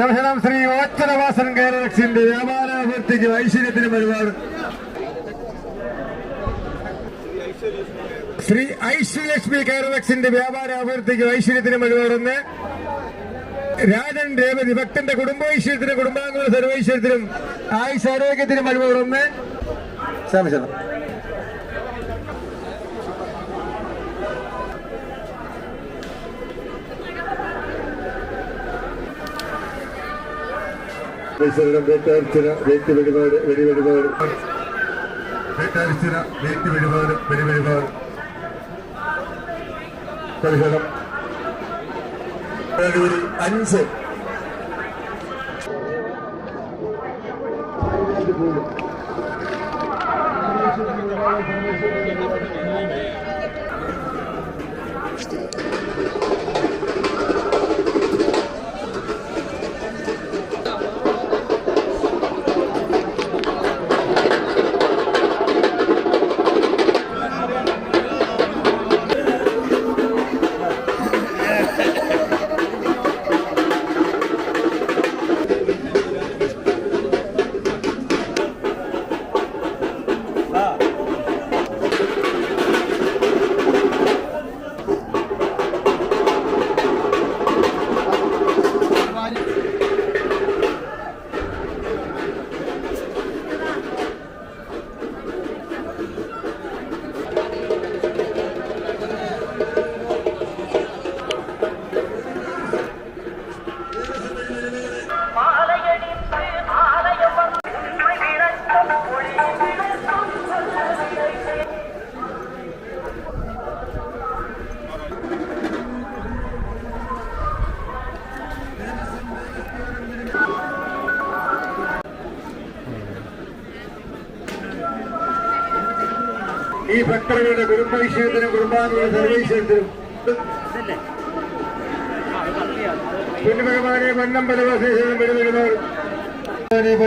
ശംശനം ശ്രീ ഓച്ചനവാസൻ കേരളക്സിന്റെ വ്യാപാരാഭിവൃദ്ധിക്ക് ഐശ്വര്യത്തിന് പരിപാടി ശ്രീ ഐശ്വര്യലക്ഷ്മി കേരളക്സിന്റെ വ്യാപാര അഭിവൃദ്ധിക്ക് ഐശ്വര്യത്തിന് പരിപാടുന്ന് രാജൻ രേവതി ഭക്തന്റെ കുടുംബൈശ്വര്യത്തിനും കുടുംബാംഗങ്ങളുടെ സർവൈശ്വര്യത്തിനും ആയുഷ് ആരോഗ്യത്തിനും പരിപാടുന്ന് ശംശനം പരിശീലനം വേട്ടയർച്ചന വേറ്റ് വെടിപാട് വെടിവെടിപാട് വേട്ടയർച്ചന വേറ്റ് വെടിപാട് വെടിവെടിപാട് പരിഹരം അഞ്ച്.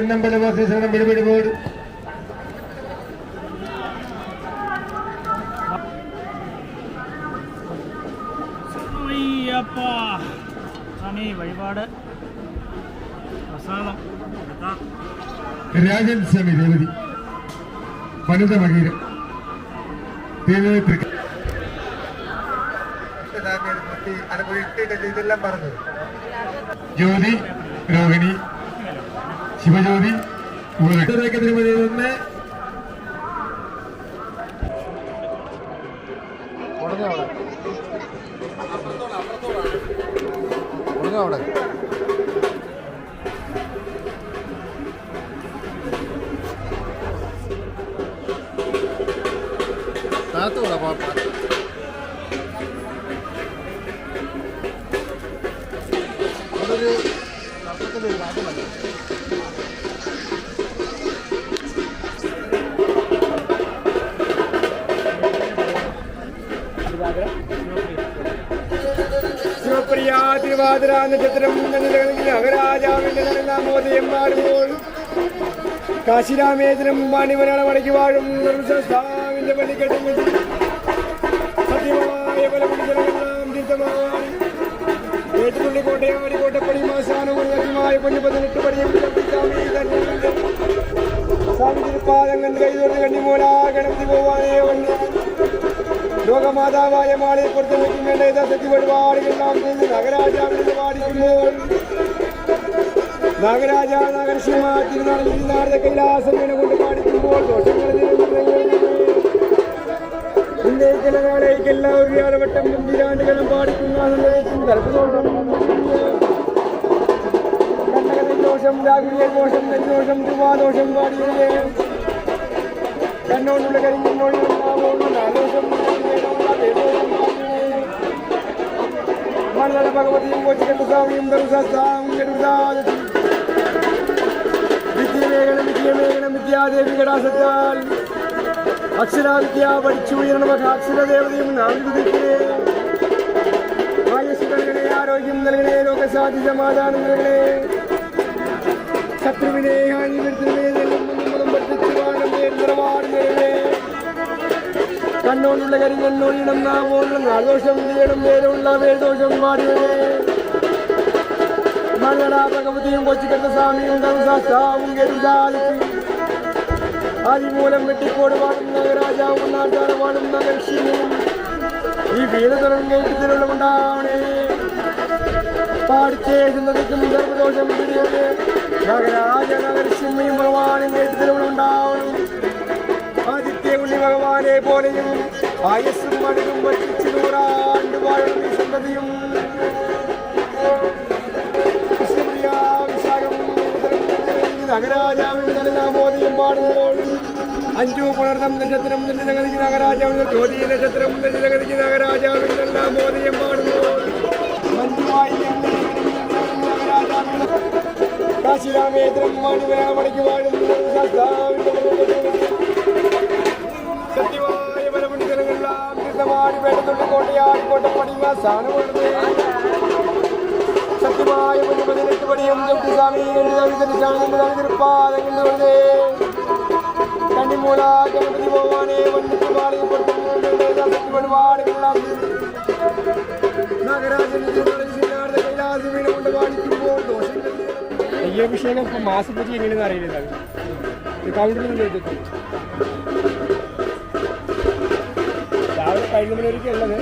പൊന്നമ്പല ഓഫീസറുടെ മറുപടി അയ്യപ്പാ. സ്വാമി വഴിപാട്. പ്രസാദം. എടുക്കാം രാജൻ സ്വാമി രേവതി. വനിത മകീരം ഇതെല്ലാം പറഞ്ഞത് ജ്യോതി രോഹിണി சிவஜோதி உங்களுக்கு തിരുവാതിര നക്ഷത്രം പാണിമലയാള മടക്കി വാഴും നിർമ്മിച്ചാവിന്റെ പള്ളിക്കെട്ടും കണ്ണിമൂല ഗണപതി പോവാനേ വന്നു ലോകമാതാവായ മാളയെ കുറിച്ച് വിളിക്കേണ്ട യഥാർത്ഥത്തിൽ പരിപാടികൾ നാം ചെയ്ത് നഗരാജാവിനെ പാടിക്കുമ്പോൾ നാഗരാജ കൈലാസം വീണ കൊണ്ട് പാടിക്കുമ്പോൾ എല്ലാവരും വ്യാഴവട്ടം ഗംഭീരാണ്ടുകളും പാടിക്കുന്ന കണ്ടകദോഷം രാഗുലിയ ദോഷം നെല്ലോഷം ദുവാദോഷം പാടിയേ കണ്ണോണ്ടുള്ള കരിഞ്ഞുമ്പോൾ നാദോഷം മണ്ഡല ഭഗവതിയും കൊച്ചിക്കട്ടു സ്വാമിയും വിദ്യമേഖനം വിദ്യമേഖനം വിദ്യാദേവി കടാസത്താൽ അക്ഷരാവിദ്യ പഠിച്ചു ഉയർന്ന അക്ഷരദേവതയും നാം വിധിക്കണേ ആയുസ് നൽകണേ ആരോഗ്യം നൽകണേ ലോകസാധി സമാധാനം നൽകണേ ശത്രുവിനെ ഹാനി വരുത്തുന്നേ നമ്മളും പഠിച്ചു വാഴം നിറവാട് നേരേ കണ്ണോണ്ടുള്ള കരിഞ്ഞൊഴിയണം നാവോണ്ടുള്ള നാദോഷം ചെയ്യണം നേരമുള്ള വേദോഷം പാടിയേ മംഗളാ ഭഗവതിയും കൊച്ചിക്കത്ത സ്വാമിയും ശാസ്താവും സാധിച്ചു ആദിമൂലം വെട്ടിക്കോട് പാടുന്ന രാജാവും നാട്ടാറ് പാടുന്ന ലക്ഷ്മിയും ഈ വീരതരം കേട്ടത്തിലുള്ളതുകൊണ്ടാണ് പാടിച്ചേരുന്നതിക്കും ഗർഭദോഷം പിടിയത് നഗരാജ നഗരസിംഹയും ഭഗവാനും ഉണ്ണി ഭഗവാനെ പോലെയും ആയസ്സും മടുകും വറ്റിച്ച് നൂറാണ്ട് വാഴുന്ന സന്തതിയും. കൃഷ്ണപ്രിയ വിശാഖം നഗരാജാവിന് നല്ല മോദിയും പാടുമ്പോൾ അഞ്ചു പുണർന്നം നക്ഷത്രം നഗരിക്ക് നഗരാജാവിന് ജ്യോതി നക്ഷത്രം നഗരിക്ക് നഗരാജാവിന് നല്ല മോദിയും പാടുമ്പോൾ മഞ്ജുവായി കാശിരാമേന്ദ്രം മണിമണിക്ക് വാഴുന്നു തീർത്ഥമാടി വേണ്ടതുള്ള കോട്ടയാടി കോട്ടപ്പടി സ്ഥാനമുള്ളത് സത്യമായ പതിനെട്ട് പണിയും സ്വാമി തിരുപ്പാദങ്ങൾ കണ്ണിമൂല ഗണപതി ഭഗവാനെ വന്നിട്ട് പാടിപ്പെടുവാടുകളെല്ലാം നാഗരാജൻ കൈലാസം വീണുകൊണ്ട് പാടിക്കുമ്പോൾ ദോഷങ്ങൾ അയ്യഭിഷേകം ഇപ്പം മാസപ്പറ്റി എങ്ങനെയെന്ന് അറിയില്ല. കൗണ്ടറിൽ ചോദിച്ചു രാവിലെ ഉള്ളത്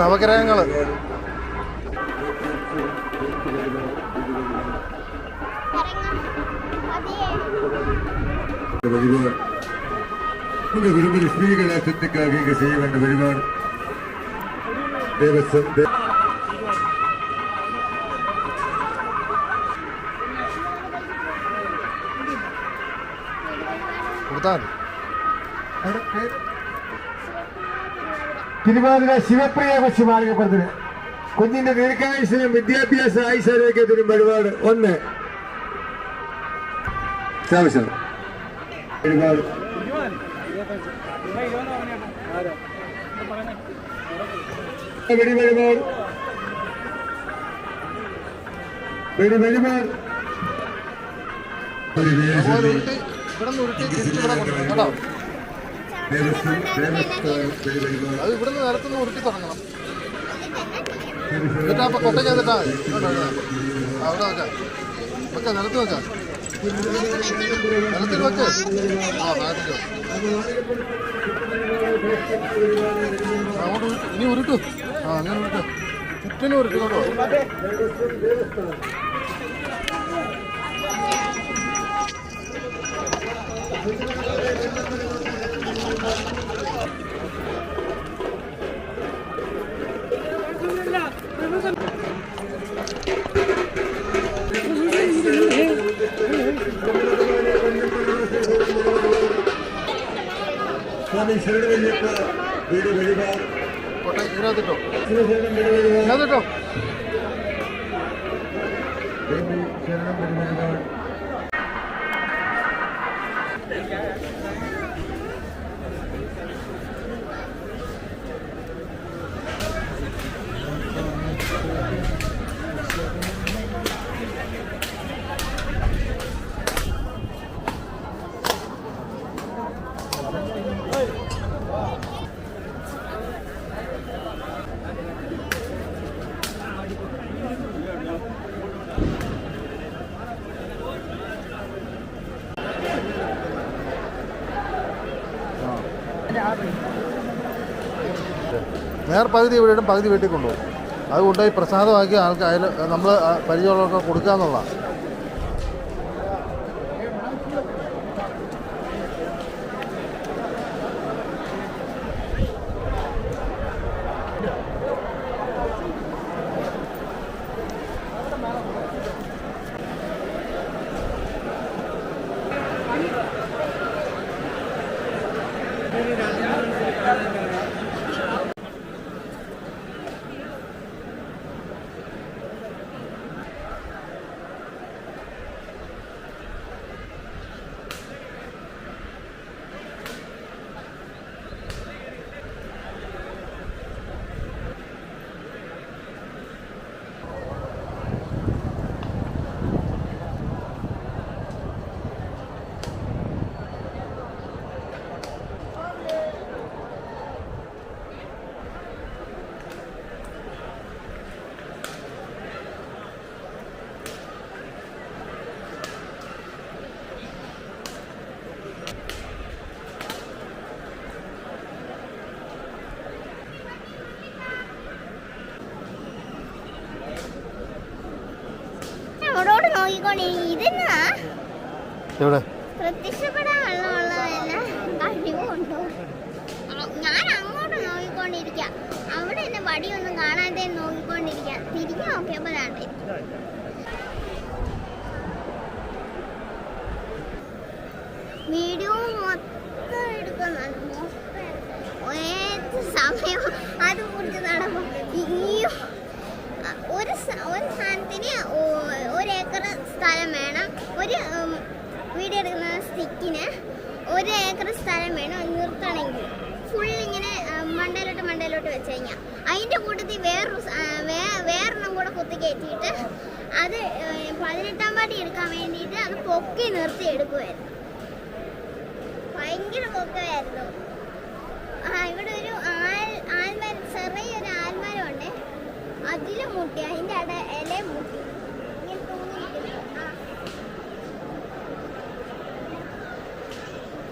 ഇത് നവഗ്രഹങ്ങള് வழிபாடு உங்க விரும்பிய ஸ்ரீகலாசத்துக்காக இங்க செய்ய வேண்டிய வழிபாடு தேவசம் தே- കൊടുത്താൽ മതി തിരുവാതിര ശിവപ്രിയ കൊച്ചു മാർഗപ്പുറത്തിന് കുഞ്ഞിന്റെ ദീർഘായുസിനും വിദ്യാഭ്യാസ ആയുസാരോഗ്യത്തിനും വഴിപാട് ഒന്ന്. ആവശ്യം വഴിപാട്. വെടി വഴിപാട്. വെടി വഴിപാട്. ഇവിടെ ഉരുട്ടി തിരിച്ച് ഇവിടെ കൊണ്ടുവരണം. കേട്ടോ ദേവസ്വം ദേവസ്വം വെടി വഴിപാട് അത് ഇവിടെ നിന്ന് നിലത്തുനിന്ന് ഉരുട്ടി തുടങ്ങണം. എന്നിട്ടാ അപ്പൊ കൊട്ട ചെയ്തിട്ടാ അവിടെ വെക്കാം വെക്കാം നിലത്ത് വെക്കാം. നിലത്തിൽ വെക്ക്. ആ ഭാഗത്തേക്ക് അങ്ങോട്ട് ഇനി ഉരുട്ടു. ആ അങ്ങനെ ഉരുട്ടു. ചുറ്റിനും ഉരുട്ടി Thank പോ. സ്വാമി വീട് വെടി കോട്ടയം കൊട്ട ഇതിനകത്തിട്ടോ? നേർ പകുതി ഇടും പകുതി വീട്ടിൽ കൊണ്ടുപോകും. അത് കൊണ്ടുപോയി പ്രസാദമാക്കി ആൾക്ക് അതിൽ നമ്മൾ പരിചയമുള്ളവർക്ക് കൊടുക്കുക എന്നുള്ളതാണ് എവിടെ? ഞാൻ അങ്ങോട്ട് നോക്കിക്കൊണ്ടിരിക്കാം. അവിടെ എന്നെ വടിയൊന്നും കാണാതെ നോക്കിക്കൊണ്ടിരിക്കാം. തിരിഞ്ഞു നോക്കിയപ്പോ സ്ഥലം വേണം നിർത്തണമെങ്കിൽ. ഫുൾ ഇങ്ങനെ മണ്ടയിലോട്ട് മണ്ടയിലോട്ട് വെച്ച് കഴിഞ്ഞാൽ അതിന്റെ കൂട്ടത്തിൽ വേറൊരു വേറൊരെണ്ണം കൂടെ കുത്തി കയറ്റിയിട്ട് അത് പതിനെട്ടാം പാട്ടി എടുക്കാൻ വേണ്ടിയിട്ട് അത് പൊക്കി നിർത്തി എടുക്കുമായിരുന്നു ഭയങ്കര പൊക്കമായിരുന്നു. ആ ഇവിടെ ഒരു ആൽ ആൽമരം ചെറിയൊരു ആൽമരം ഉണ്ട് അതിൽ മുട്ടി അതിന്റെ അട ഇല മുട്ടി ഇങ്ങനെ തൂങ്ങിയിരിക്കുന്നു. ആ.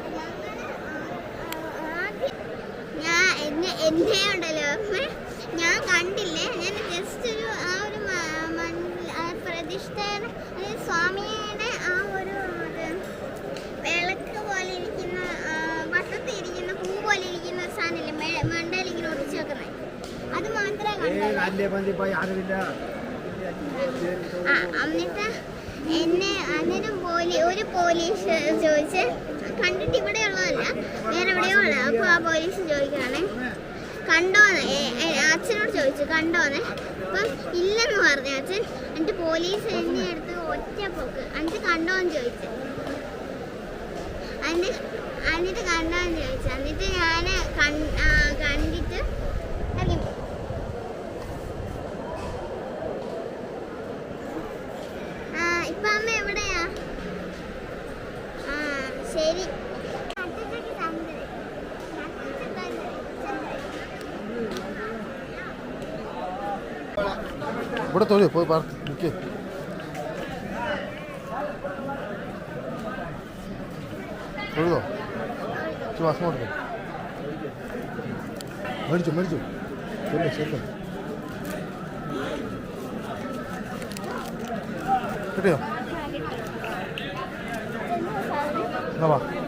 ഞങ്ങൾ ആ- ആ- ആദ്യം ഞാൻ എന്നെ ഉണ്ടല്ലോ ഞാൻ കണ്ടില്ലേ? ഞാൻ ജസ്റ്റ് ഒരു ആ ഒരു അതായത് സ്വാമിയുടെ ആ ഒരു വിളക്ക് പോലെ ഇരിക്കുന്ന വട്ടത്തിൽ ഇരിക്കുന്ന പൂ പോലെ ഇരിക്കുന്ന ഒരു സാധനമില്ലേ മണ്ടയിൽ ഇങ്ങനെ ഒടിച്ചു വെക്കുന്നത് അത് മാത്രമേ എന്നിട്ട് എന്നെ അന്നേരം പോലീ ഒരു പോലീസ് ചോദിച്ച് കണ്ടിട്ട് ഇവിടെ ഉള്ളതല്ല വേറെ എവിടെയോ ഉള്ള അപ്പോൾ ആ പോലീസ് ചോദിക്കുകയാണ്. കണ്ടോന്ന്? അച്ഛനോട് ചോദിച്ചു കണ്ടോന്ന്? അപ്പം ഇല്ലെന്ന് പറഞ്ഞു. അച്ഛൻ എന്നിട്ട് പോലീസ് എന്നെ എടുത്ത് ഒറ്റ പോക്ക് എന്നിട്ട് കണ്ടോന്ന് ചോദിച്ചു. എന്നിട്ട് എന്നിട്ട് കണ്ടോന്ന് ചോദിച്ചു. എന്നിട്ട് ഞാൻ കണ്ടിട്ട് ഇവിടെ തൊഴിൽ പോയി പാർക്ക് നിൽക്കേ തൊഴുതോ ഇച്ചിരി ഭക്ഷണം കൊടുക്കും മേടിച്ചു മേടിച്ചു ശരി ശരി കിട്ടിയോ എന്നാ വാ ഞാൻ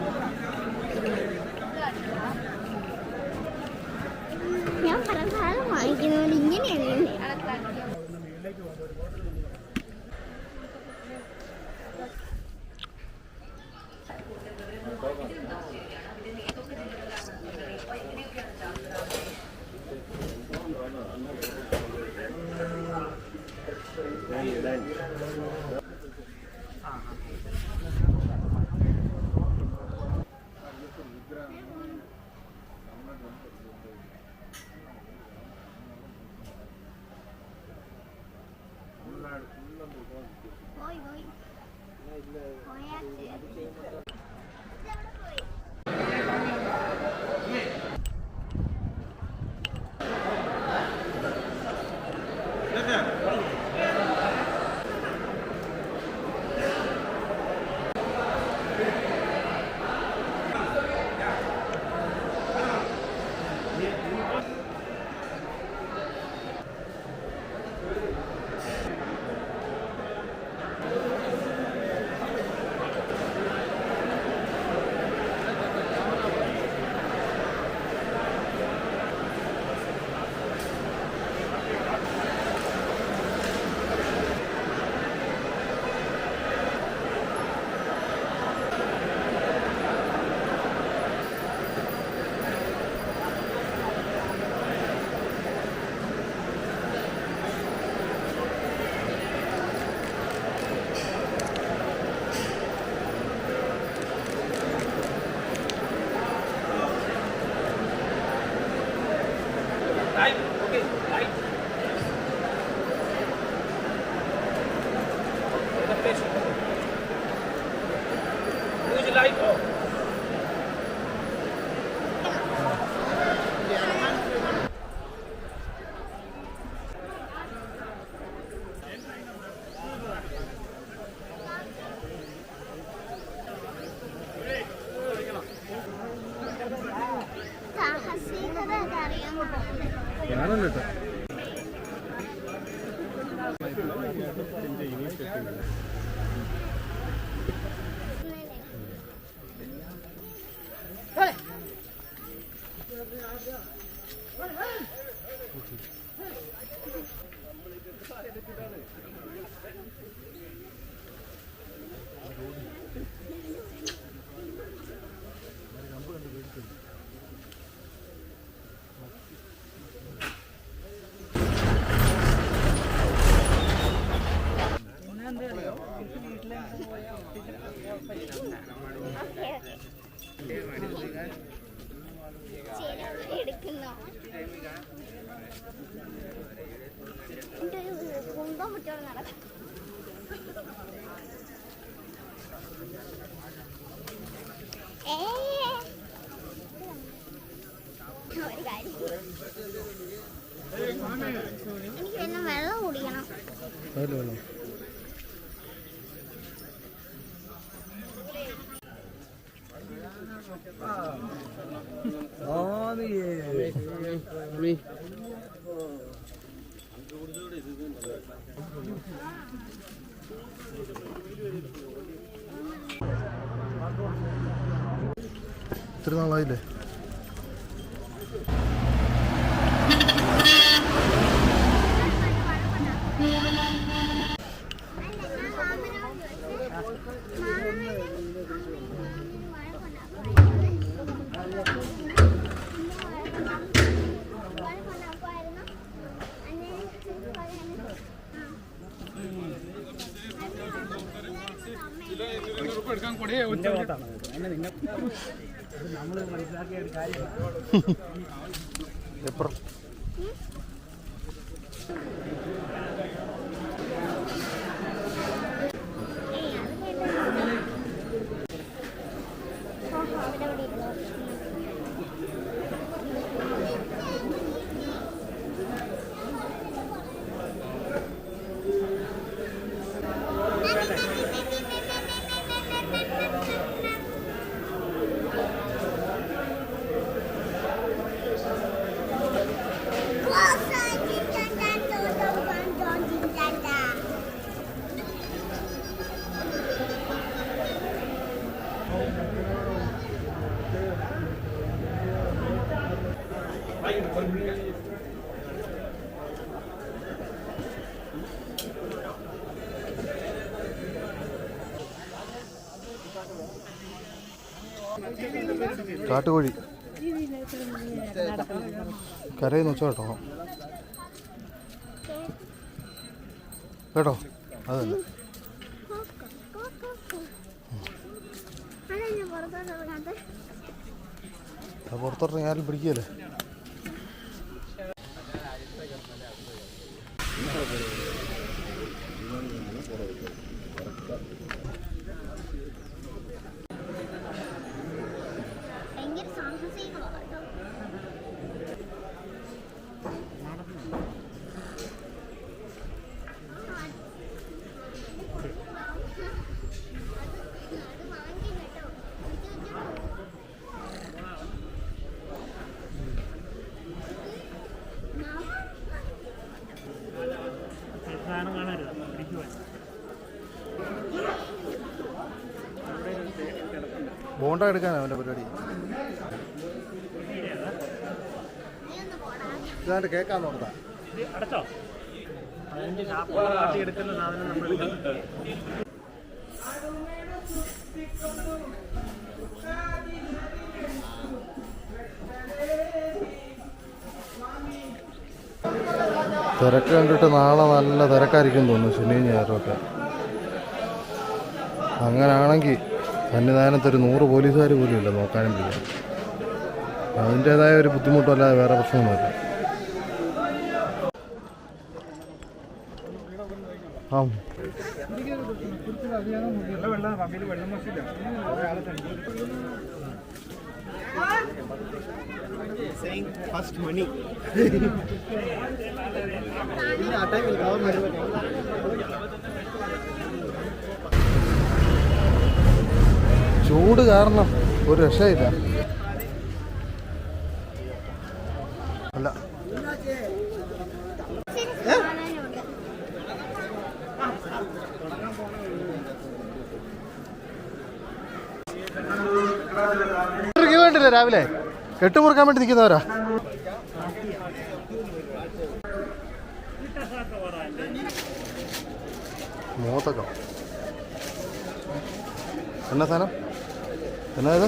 おいおい ഞാനല്ലോ എനിക്ക് വല്ല വെള്ളം കുടിക്കണം ഒത്തിരി നാളായില്ലേ? അതിനെ നിന്നെ നമ്മൾ മനസ്സിലാക്കിയ ഒരു കാര്യം കാട്ടുകോഴി. കരയിൽ നിന്ന് കേട്ടോ. കേട്ടോ? അതല്ല പുറത്തോട്ട് ആരും പിടിക്കുകയല്ലേ? ബോണ്ട എടുക്കാനാണ് അവന്റെ പരിപാടി ഇതാണ്ട് കേൾക്കാൻ എടുക്കും. തിരക്ക് കണ്ടിട്ട് നാളെ നല്ല തിരക്കായിരിക്കും തോന്നുന്നു ശനിയും ഞായറുമൊക്കെ അങ്ങനാണെങ്കിൽ സന്നിധാനത്ത് ഒരു നൂറ് പോലീസുകാർ പോലും ഇല്ല നോക്കാനും പിടിക്കാൻ അതിന്റേതായ ഒരു ബുദ്ധിമുട്ടല്ലാതെ വേറെ പ്രശ്നമൊന്നുമില്ല. ആ. വെള്ളം ചൂട് കാരണം ഒരു രക്ഷയില്ല. അല്ല. വേണ്ടില്ല രാവിലെ? കെട്ടുമുറുക്കാൻ വേണ്ടി നിൽക്കുന്നവരാ? മൂത്തക്കോ എന്നാ സാധനം? എന്നാ ഇത്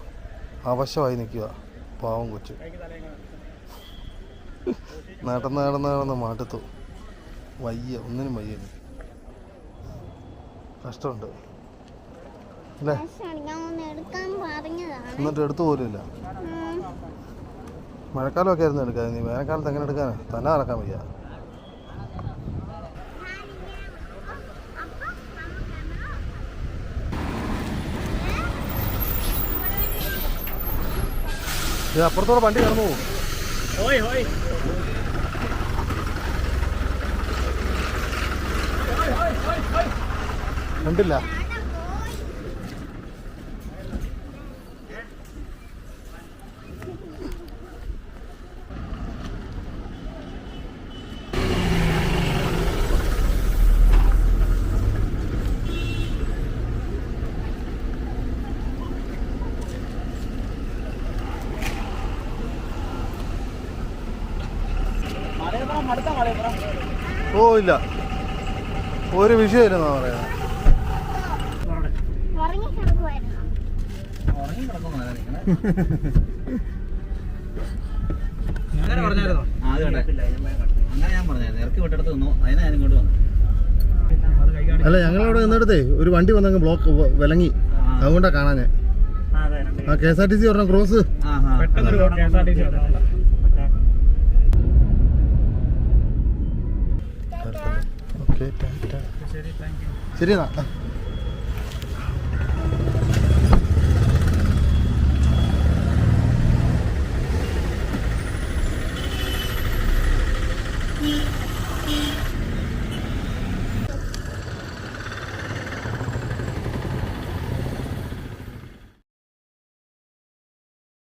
അവശമായി നിൽക്കുക. പാവം കൊച്ചു. നടന്ന് നടന്ന് നടന്ന് മാറ്റത്തു. വയ്യ ഒന്നിനും വയ്യ കഷ്ടമുണ്ട്. അല്ലേ? എന്നിട്ട് എടുത്തു പോലുമില്ല. മഴക്കാലമൊക്കെ ആയിരുന്നു എടുക്കാൻ. നീ വേനൽക്കാലത്ത് എങ്ങനെ എടുക്കാനാ? തന്നെ നടക്കാൻ വയ്യ. ഇത് അപ്പുറത്തോടെ വണ്ടി കടന്നു പോകും. കണ്ടില്ല. ഒരു വിഷയമില്ലെന്നാ പറയുന്നത്. ഞാൻ ഞാൻ അല്ല ഞങ്ങളവിടെ നിന്നെടുത്തേ ഒരു വണ്ടി വന്നങ്ങ് ബ്ലോക്ക് വിലങ്ങി. അതുകൊണ്ടാ കാണാൻ ആ K S R T C പറഞ്ഞ ക്രോസ്. ആ ശരി